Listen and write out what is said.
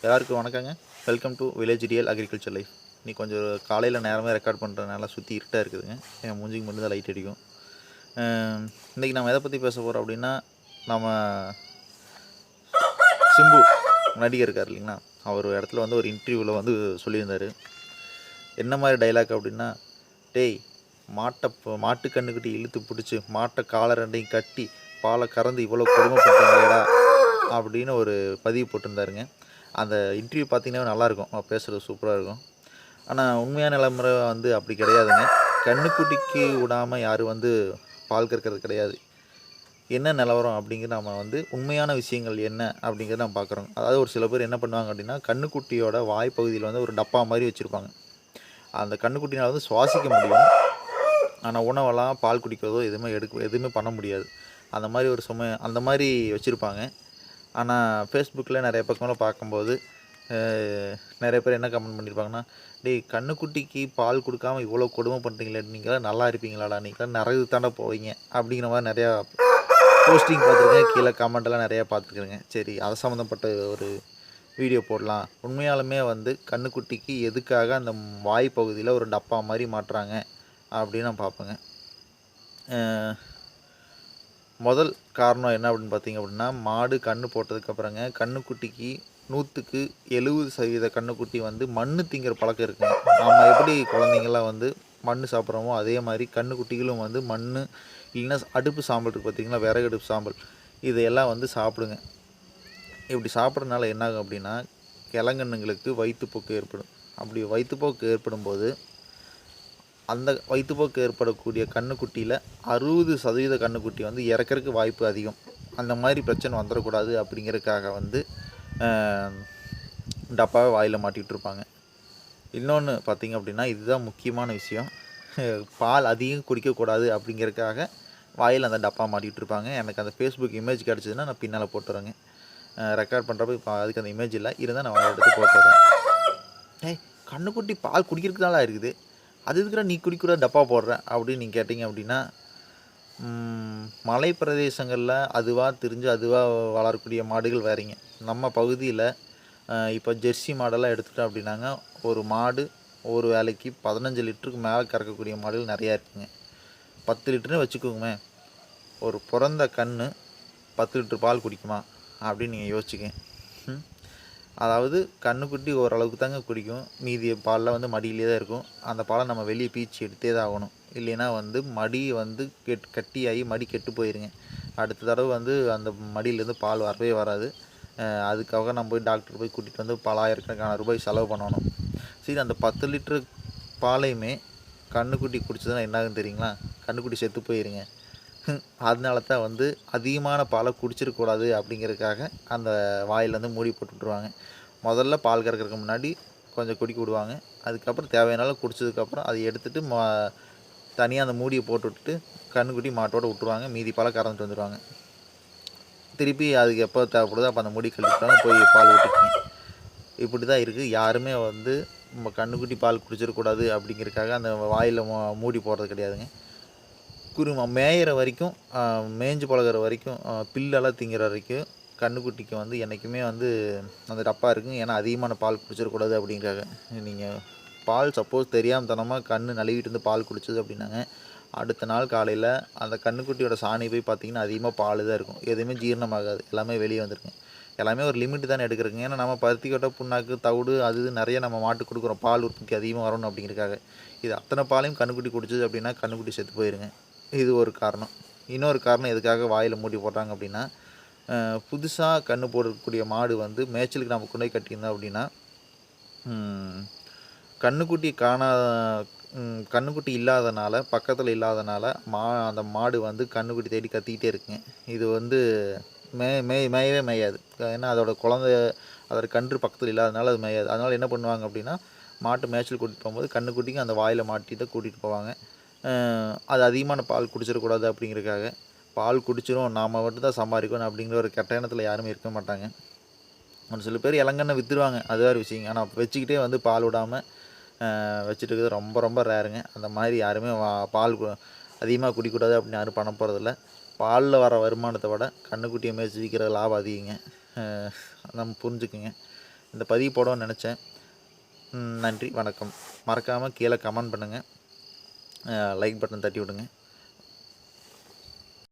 எல்லாருக்கும் வணக்கங்க. Welcome to village real agriculture life இன்னைக்கு கொஞ்சம் காலையில் நேரமே ரெக்கார்ட் பண்ணுறதுனால சுற்றி இருட்டாக இருக்குதுங்க. என் மூஞ்சிக்கு மட்டும் தான் லைட் அடிக்கும். இன்றைக்கி நம்ம எதை பற்றி பேச போகிறோம் அப்படின்னா நம்ம சிம்பு நடிகர் இருக்கார் இல்லைங்களா? அவர் இடத்துல வந்து ஒரு இன்டர்வியூவில் வந்து சொல்லியிருந்தார். என்ன மாதிரி டைலாக் அப்படின்னா டேய் மாட்டை ப- மாட்டு கண்ணுக்கிட்ட இழுத்து பிடிச்சி மாட்டை காலை ரெண்டையும் கட்டி பாலை கறந்து இவ்வளோ கொடுமைப்படுறாங்களேடா அப்படின்னு ஒரு பதிவு போட்டிருந்தாருங்க. அந்த இன்டர்வியூ பார்த்தீங்கன்னா நல்லாயிருக்கும். பேசுகிறது சூப்பராக இருக்கும். ஆனால் உண்மையான நிலைமுறை வந்து அப்படி கிடையாதுங்க. கண்ணுக்குட்டிக்கு விடாமல் யாரும் வந்து பால் கறக்கிறது கிடையாது. என்ன நிலவரம் அப்படிங்கிற நம்ம வந்து உண்மையான விஷயங்கள் என்ன அப்படிங்கிறத நம்ம பார்க்குறோம். அதாவது ஒரு சில பேர் என்ன பண்ணுவாங்க அப்படின்னா கண்ணுக்குட்டியோட வாய் பகுதியில் வந்து ஒரு டப்பா மாதிரி வச்சுருப்பாங்க. அந்த கண்ணுக்குட்டினால் வந்து சுவாசிக்க முடியும். ஆனால் உணவெல்லாம் பால் குடிக்கிறதோ எதுவுமே எடுக்க எதுவுமே பண்ண முடியாது. அந்த மாதிரி ஒரு சுமை அந்த மாதிரி வச்சுருப்பாங்க. ஆனால் ஃபேஸ்புக்கில் நிறைய பக்கமெல்லாம் பார்க்கும்போது நிறைய பேர் என்ன கமெண்ட் பண்ணியிருப்பாங்கன்னா டேய் கண்ணுக்குட்டிக்கு பால் கொடுக்காம இவ்வளோ கொடுமை பண்ணுறீங்களே நீங்களாம் நல்லா இருப்பீங்களாடா நீங்களாம் நிறைய தாண்டா போவீங்க அப்படிங்கிற மாதிரி நிறையா போஸ்டிங் பார்த்துருக்கேன். கீழே கமெண்ட்டெல்லாம் நிறையா பார்த்துருக்குறேங்க. சரி அது சம்மந்தப்பட்ட ஒரு வீடியோ போடலாம். உண்மையாலுமே வந்து கண்ணுக்குட்டிக்கு எதுக்காக அந்த வாய் பகுதியில் ஒரு டப்பா மாதிரி மாட்டுறாங்க அப்படின்னு நான் பார்ப்பேங்க. முதல் காரணம் என்ன அப்படின்னு பார்த்தீங்க அப்படின்னா மாடு கன்று போட்டதுக்கப்புறங்க கண்ணுக்குட்டிக்கு நூற்றுக்கு எழுபது சதவீத கண்ணுக்குட்டி வந்து மண் திங்கிற பழக்கம் இருக்குங்க. நம்ம எப்படி குழந்தைங்கள்லாம் வந்து மண் சாப்பிட்றோமோ அதே மாதிரி கண்ணுக்குட்டிகளும் வந்து மண் இல்லைன்னா அடுப்பு சாம்பல் இருக்குது பார்த்தீங்களா விறகு அடுப்பு சாம்பல் இதையெல்லாம் வந்து சாப்பிடுங்க. இப்படி சாப்பிட்றதுனால என்னாகும் அப்படின்னா கிழங்கண்ணுங்களுக்கு வயிற்றுப்போக்கு ஏற்படும். அப்படி வயிற்றுப்போக்கு ஏற்படும் போது அந்த வயிற்றுப்போக்கு ஏற்படக்கூடிய கண்ணுக்குட்டியில் அறுபது சதவீத கண்ணுக்குட்டி வந்து இறக்கிறதுக்கு வாய்ப்பு அதிகம். அந்த மாதிரி பிரச்சனை வந்துடக்கூடாது அப்படிங்கிறதுக்காக வந்து ஆஹ், டப்பாவை வாயில் மாட்டிகிட்டு இருப்பாங்க இன்னொன்று பார்த்தீங்க அப்படின்னா இதுதான் முக்கியமான விஷயம். பால் அதிகம் குடிக்கக்கூடாது அப்படிங்கிறதுக்காக வாயில் அந்த டப்பா மாட்டிகிட்டு இருப்பாங்க எனக்கு அந்த ஃபேஸ்புக் இமேஜ் கிடச்சிதுன்னா நான் பின்னால் போட்டுறேங்க. ரெக்கார்ட் பண்ணுறப்ப இப்போ அதுக்கு அந்த இமேஜ் இல்லை. இருந்தால் நான் எடுத்து போட்டுறேன். ஏய் கண்ணுக்குட்டி பால் குடிக்கிறதுக்கு இருக்குது. அது இருக்கிற நீ குடிக்கிற டப்பா போடுற? அப்படின்னு நீங்கள் கேட்டிங்க அப்படின்னா மலை பிரதேசங்களில் அதுவாக தெரிஞ்சு அதுவாக வளரக்கூடிய மாடுகள் வேறீங்க. நம்ம பகுதியில் இப்போ ஜெர்சி மாடெல்லாம் எடுத்துட்டோம் அப்படின்னாங்க. ஒரு மாடு ஒரு வேலைக்கு பதினஞ்சு லிட்டருக்கு மேலே கறக்கக்கூடிய மாடுகள் நிறையா இருக்குங்க. பத்து லிட்டர்னு வச்சுக்கோங்கமே ஒரு பிறந்த கன்று பத்து லிட்டர் பால் குடிக்குமா? அப்படின்னு நீங்கள் யோசிச்சுக்கேன் அதாவது கண்ணுக்குட்டி ஓரளவுக்கு தாங்க குடிக்கும். மீதி பாலில் வந்து மடியிலே தான் இருக்கும். அந்த பாலை நம்ம வெளியே பீச்சு எடுத்தே தான் ஆகணும். இல்லைன்னா வந்து மடி வந்து கெட் கட்டியாகி மடி கெட்டு போயிருங்க. அடுத்த தடவை வந்து அந்த மடியிலேருந்து பால் வரவே வராது. அதுக்காக நம்ம போய் டாக்டர் போய் கூட்டிகிட்டு வந்து பலாயிரக்கணக்கான ரூபாய் செலவு பண்ணணும். சரி அந்த பத்து லிட்டரு பாலையுமே கண்ணுக்குட்டி குடிச்சதுன்னா என்ன ஆகுன்னு தெரியுங்களா? கண்ணுக்குட்டி செத்து போயிருங்க. அதனால தான் வந்து அதிகமான பாலை குடிச்சிடக்கூடாது அப்படிங்கிறதுக்காக அந்த வாயிலேருந்து மூடி போட்டு விட்ருவாங்க முதல்ல பால் கறக்கிறதுக்கு முன்னாடி கொஞ்சம் குடிக்க விடுவாங்க. அதுக்கப்புறம் தேவையான அளவு குடிச்சதுக்கப்புறம் அதை எடுத்துகிட்டு மா தனியாக அந்த மூடியை போட்டு விட்டுட்டு கண்ணுக்குட்டி மாட்டோட விட்ருவாங்க மீதி பாலை கறந்துட்டு வந்துடுவாங்க திருப்பி அதுக்கு எப்போ தேவைப்படுதோ அப்போ அந்த மூடி கழிச்சுட்டாங்க போய் பால் ஊற்றிக்கிங்க இப்படி தான் இருக்குது யாருமே வந்து நம்ம கண்ணுக்குட்டி பால் குடிச்சிடக்கூடாது அப்படிங்கிறதுக்காக அந்த வாயில் மூடி போடுறது கிடையாதுங்க. குருமா மேயிற வரைக்கும் மேய்ஞ்சு பழகுற வரைக்கும் பில்லெல்லாம் திங்கிற வரைக்கும் கண்ணுக்குட்டிக்கு வந்து என்றைக்குமே வந்து அந்த டப்பா இருக்குங்க ஏன்னா அதிகமான பால் குடிச்சிடக்கூடாது அப்படிங்கிறாங்க நீங்கள் பால் சப்போஸ் தெரியாமல் தனமாக கண் நழுவிட்டு இருந்து பால் குடிச்சது அப்படின்னாங்க. அடுத்த நாள் காலையில் அந்த கண்ணுக்குட்டியோட சாணி போய் பார்த்தீங்கன்னா அதிகமாக பால் தான் இருக்கும். எதுவுமே ஜீரணமாகாது. எல்லாமே வெளியே வந்துருங்க. எல்லாமே ஒரு லிமிட் தானே எடுக்கிறதுங்க. ஏன்னா நம்ம பருத்தி கொட்டை புண்ணாக்கு தவிடு அது இது நிறைய நம்ம மாட்டுக்கு கொடுக்குறோம். பால் உற்பத்தி அதிகமாக வரணும் அப்படிங்கிறதுக்காக. இது அத்தனை பாலையும் கண்ணுக்குட்டி குடிச்சது அப்படின்னா கண்ணுக்குட்டி செத்து போயிருங்க. இது ஒரு காரணம். இன்னொரு காரணம் எதுக்காக வாயில் மூடி போடுறாங்க அப்படின்னா புதுசாக கன்று போடக்கூடிய மாடு வந்து மேய்ச்சலுக்கு நம்ம கொண்டு போய் கட்டியிருந்தோம் அப்படின்னா கண்ணுக்குட்டி காணாத கண்ணுக்குட்டி இல்லாதனால பக்கத்தில் இல்லாதனால மா அந்த மாடு வந்து கண்ணுக்குட்டி தேடி கத்திக்கிட்டே இருக்குங்க. இது வந்து மே மே மேயவே மேயாது. ஏன்னா அதோட குழந்தை அதோட கன்று பக்கத்தில் இல்லாதனால அது மேயாது. அதனால் என்ன பண்ணுவாங்க அப்படின்னா மாட்டு மேய்ச்சல் கூட்டிகிட்டு போகும்போது கண்ணுக்குட்டிக்கு அந்த வாயில் மாட்டி தான் கூட்டிகிட்டு போவாங்க. அது அதிகமான பால் குடிச்சிடக்கூடாது அப்படிங்கிறதுக்காக பால் குடிச்சிடும் நாம் மட்டும் தான் சம்பாதிக்கணும் அப்படிங்கிற ஒரு கெட்ட எண்ணத்தில் யாருமே இருக்க மாட்டாங்க. ஒரு சில பேர் இளங்கண்ணை விற்றுருவாங்க அது வேறு விஷயங்க ஆனால் வச்சுக்கிட்டே வந்து பால் விடாமல் வச்சுட்டு இருக்கிறது ரொம்ப ரொம்ப ரேருங்க. அந்த மாதிரி யாருமே வா- பால் அதிகமாக குடிக்கூடாது அப்படின்னு யாரும் பண்ண போகிறதில்ல பாலில் வர வருமானத்தை விட கண்ணுக்குட்டியை மேய்ச்சி விற்கிற லாபம் அதிகங்க. நம்ம புரிஞ்சுக்குங்க. இந்த பதிவு போடவும் நினச்சேன். நன்றி வணக்கம். மறக்காமல் கீழே கமெண்ட் பண்ணுங்கள் லைக் பட்டன் தட்டி விடுங்க